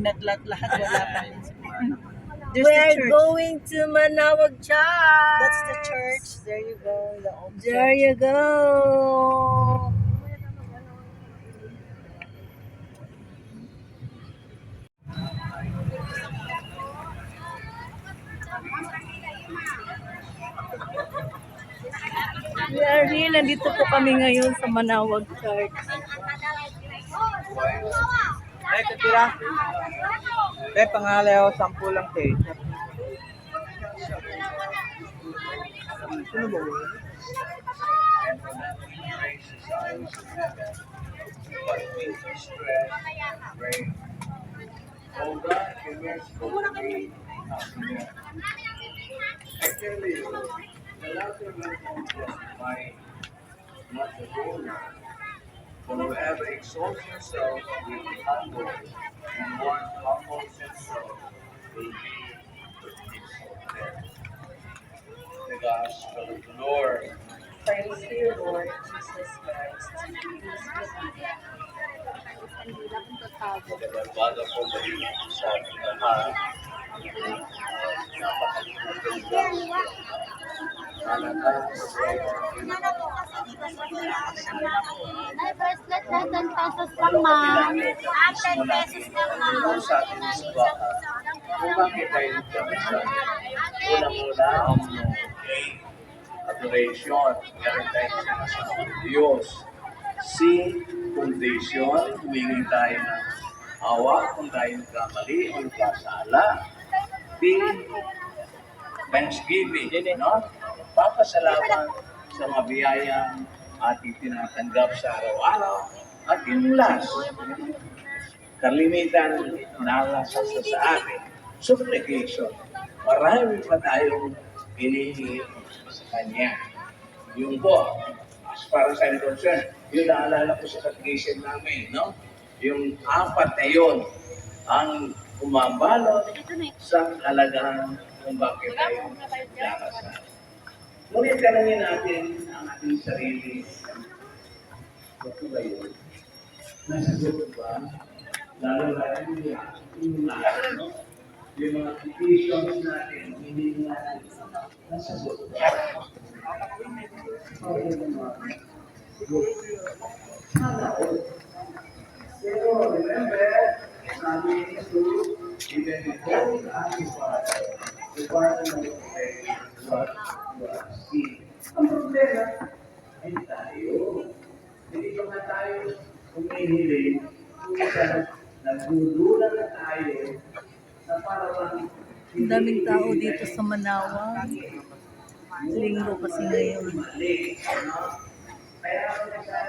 naglat lahat, wala pa rin. There's the We're church. going to Manawag Church. That's the church. There you go. The old There church. you go. We are here. Nandito po kami ngayon sa Manawag Church. Ay, katira. Te, pangalay ako, sampu lang, te. Sino ba yun? Actually, the last one was owner. So whoever exalts himself will be humbled, and one humbles himself will be exalted. The gospel of the Lord. Praise you, Lord Jesus Christ. Nagbabaga po ba yun sa ating lahat? Ay, bracelet na 10 pesos lang, ma'am. Ah, 10 pesos lang, ma'am. sa adoration. Sinasabi ng Diyos. C. Foundation. Humingi tayo ng awa kung tayo nagkamali o nagkasala. B. Thanksgiving. No? Papasalamat sa mga biyayang ating tinatanggap sa araw-araw. At yung last, kalimitan nalasa sa sa atin. Supplication. Marami pa tayong hinihingi sa Kanya. Yung po, as far as I'm concerned, yung naalala ko sa catechism namin, no? Yung apat na yun ang umabalot sa kalagahan kung bakit tayo darasal. Ngunit tanongin natin ang ating sarili. Ito ba yun? Nasagot ba? Lalo na yung mga, yung mga petitions natin, hindi natin nasagot ba? Okay naman. Sana all. Pero remember, sabi ni Jesus, even the ating Father, the Father you are asking. Ang problema, ay tayo. Hindi pa nga tayo humihiling, minsan nagdudulan na tayo na parang Ang daming tao dito sa Manawag. Linggo kasi ngayon. Kaya minsan,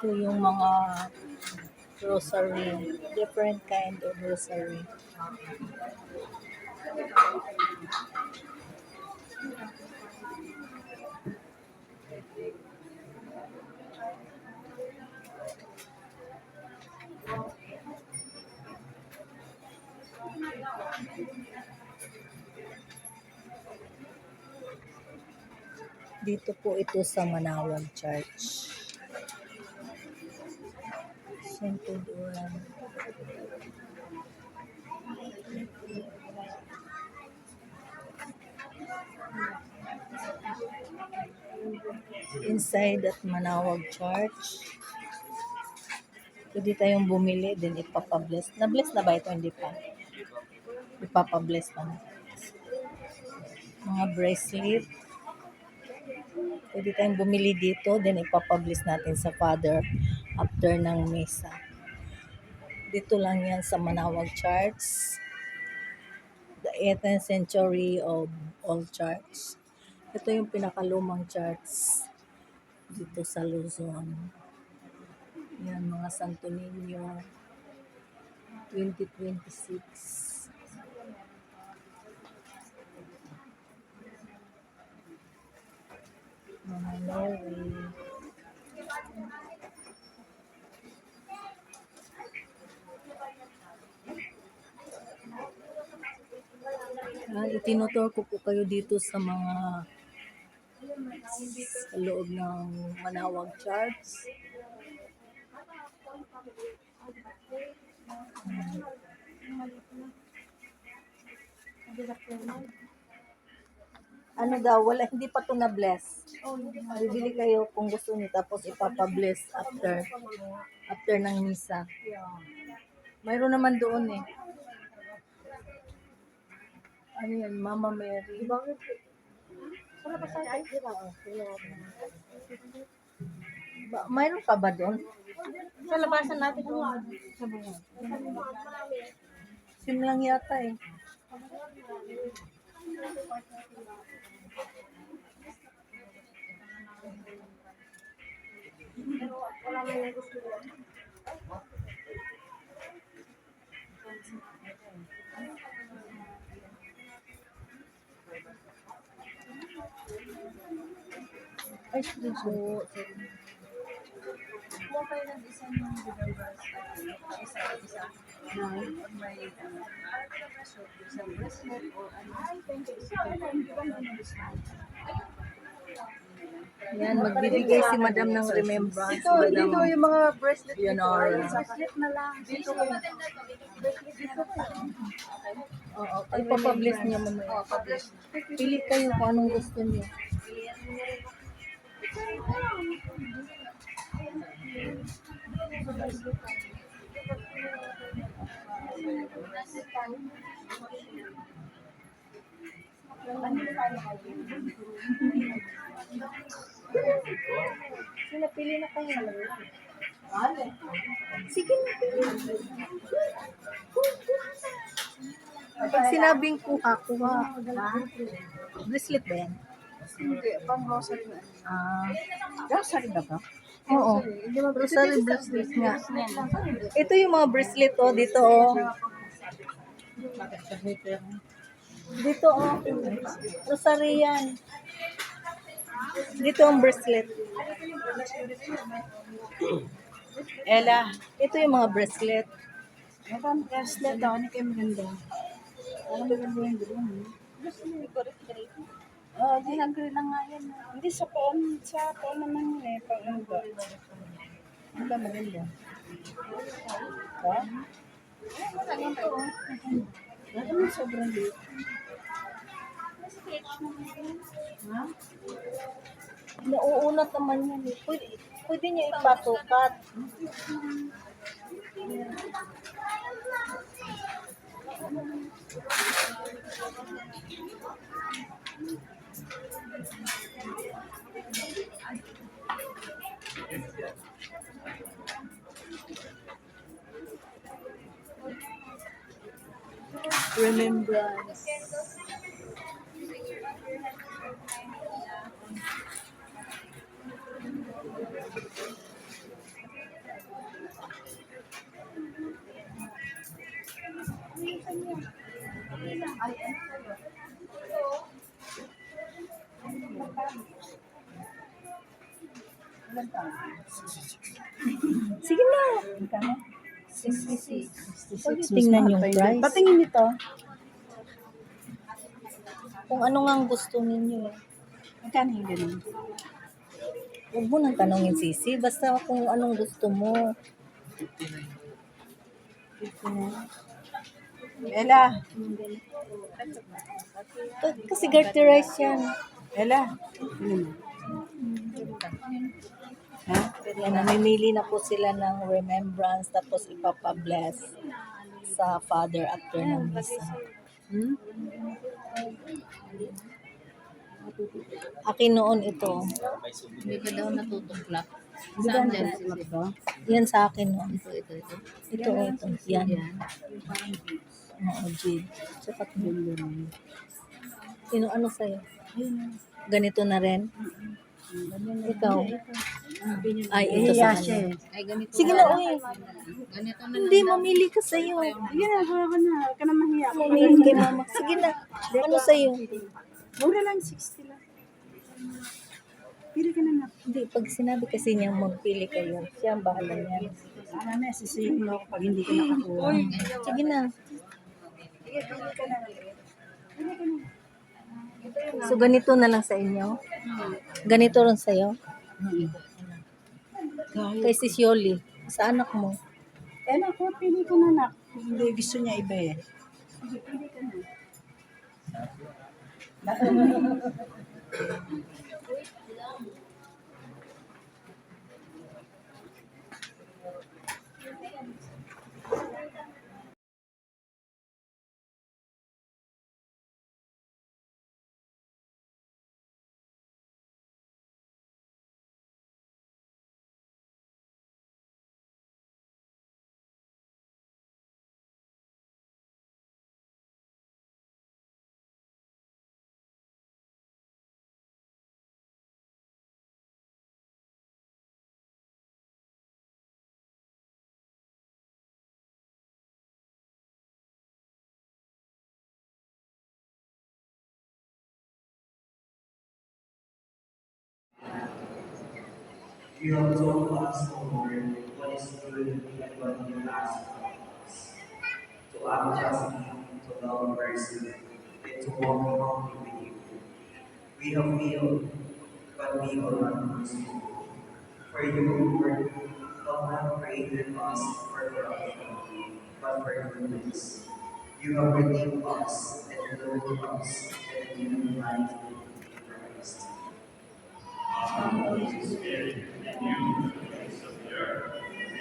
Ito yung mga rosary. Different kind of rosary. Dito po ito sa Manawag Church. Sintuduran. Inside at Manawag Church. Pwede tayong bumili, din ipapabless. Na-bless na ba ito? Hindi pa. Ipapabless pa. Mga bracelet. Pwede tayong bumili dito, then ipapublish natin sa Father after ng misa. Dito lang yan sa Manawag Church. The 18th century of all church. Ito yung pinakalumang church dito sa Luzon. Yan, mga Santo Niño 2026. Mga Norway. Ah, itinutur ko po kayo dito sa mga sa loob ng Manawag. Hmm. Ano daw, wala, hindi pa to na-bless. Bibili kayo kung gusto niyo tapos ipapabless after after ng misa. Mayroon naman doon eh. Ano yan, Mama Mary. Ba, mayroon pa ba doon? Sa labasan natin doon. Sim lang yata eh. Ay, sige po. Kuha kayo ng isa ng December isa isa na may ano, isang bracelet or ano. Yan, magbibigay si Madam ng remembrance. Dito, dito yung mga bracelet. Leonora. Bracelet na lang. Dito kayo. Oo, ay papabliss niya mamaya. Pili kayo kung anong gusto niyo. Sila pili na kayo. Sige na pili. Pag sinabing kuha, kuha. Bracelet ba yan? Hindi, pang rosary na. Ah, Rosary na ba? oo. Rosary bracelet nga. Ito yung mga bracelet oh, dito oh. Dito oh. Rosary yan. Dito ang bracelet. Ella, ito yung mga bracelet. Ito ang bracelet daw. Ano kayo maganda? Ano maganda yung green? Oh, ginagri na nga yan. Hindi sa poon. Sa poon naman yun eh. Pang ano ba? Ano ba maganda? Ha? Ano to? Ano yung sobrang liit? Ha? Nauunat naman yan eh. Pwede, pwede niyo ipasukat. Remembrance. Sige na. Magkano? 66. 66. Huwag tingnan yung price. Patingin nito. Kung ano nga ang gusto ninyo. eh. Magkano yung ganun? Huwag mo nang tanongin sisi. Basta kung anong gusto mo. Ella. K- Kasi dirty rice yan. Ella. Ano mo? Ha? Yan, namimili na po sila ng remembrance tapos ipapabless sa father after ng misa. Hmm? Akin noon ito. Hindi ka daw ba nasulat ko? Yan sa akin noon. Ito, ito, ito. Ito, ito. Yan. Yan. Oo, jade. Tsaka ganun. Sino ano sa'yo? Ganito na rin? Ikaw? Ay, ito sa kanya. eh. Ay, ganito. Sige na, uy. Ganito na Hindi, mamili ka sa'yo. Sige na, gawa ka na. Huwag ka na mahiya. Mamili kay mama. Sige na. Ano sa'yo? Mura lang, 60 lang. Pili ka na na. Hindi, pag sinabi kasi niya magpili kayo, siya ang bahala niyan. Ano na, sisihin mo ako pag hindi ka nakakuha. Sige na. Sige, pili ka na. Pili ka na. So, ganito na lang sa inyo? Ganito rin sa'yo? Kay si Yoli. Sa anak mo? Eh, naku, pili ka na na. Hindi, gusto niya iba eh. Pili ka na. You have told us, O Lord, what is good and what you ask. To act justly, to love mercy, and to walk humbly with you. We have failed, but we will not pursue. For you, Lord, have not created us for corruption, but for goodness. You have redeemed us and clothed us in a new life. Spirit, and you the face of the earth,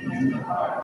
and you the heart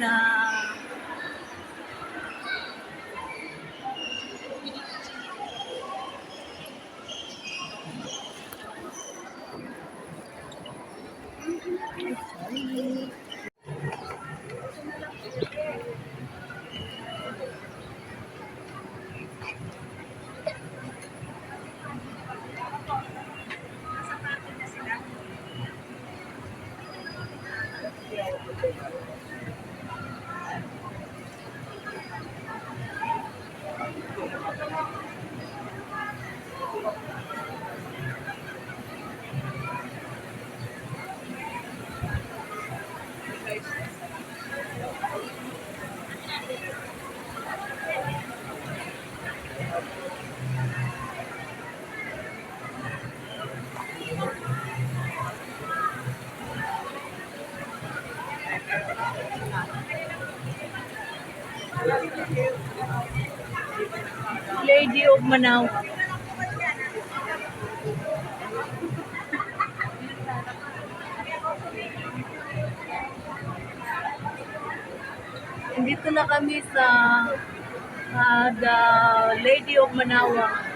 na Lady of Manaw. Dito na kami sa uh, the Lady of Manawa.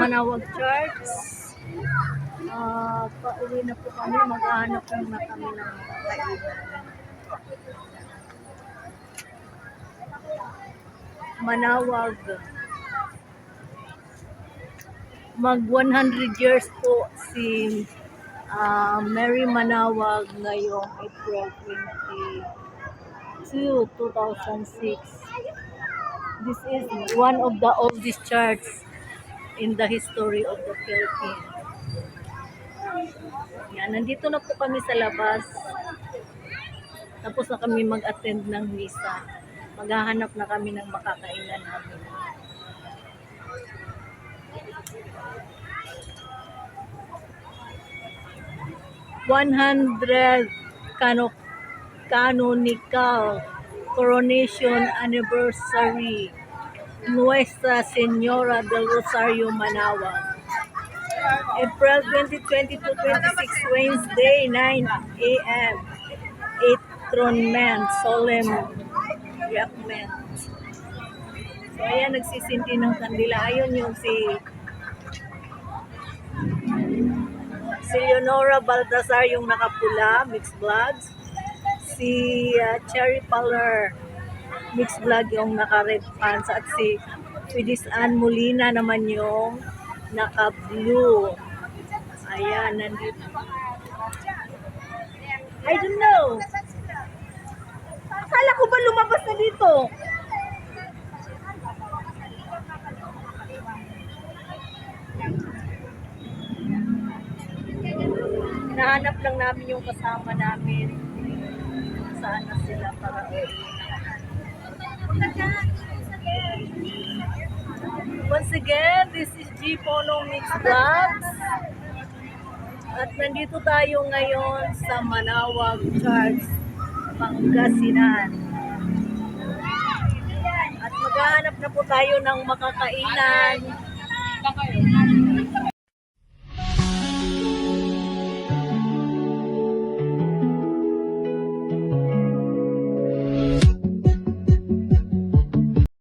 Manawag Church. Ah, pauwi na po kami, maghahanap lang na kami ng kainan. Manawag. Mag 100 years po si ah, Mary Manawag ngayong April 22, 2006. This is one of the oldest churches in the history of the Philippines. Yan, nandito na po kami sa labas. Tapos na kami mag-attend ng misa. Maghahanap na kami ng makakainan namin. One hundred cano canonical coronation anniversary Nuestra Señora del Rosario Manawa. April 20, 22, 26, Wednesday, 9 a.m. Enthronement, solemn reapment. So, ayan, nagsisindi ng kandila. Ayun yung si si Leonora Baltasar yung nakapula, mixed vlogs. Si uh, Cherry Paler, mixed vlog yung naka-red pants. At si Fidis Ann Molina naman yung naka-blue. Ayan, nandito. I don't know. Akala ko ba lumabas na dito? Hinahanap lang namin yung kasama namin. Saan na sila para. Once again, this is G Pono Mix Vlogs. At nandito tayo ngayon sa Manawag Church, Pangasinan. At maghahanap na po tayo ng makakainan.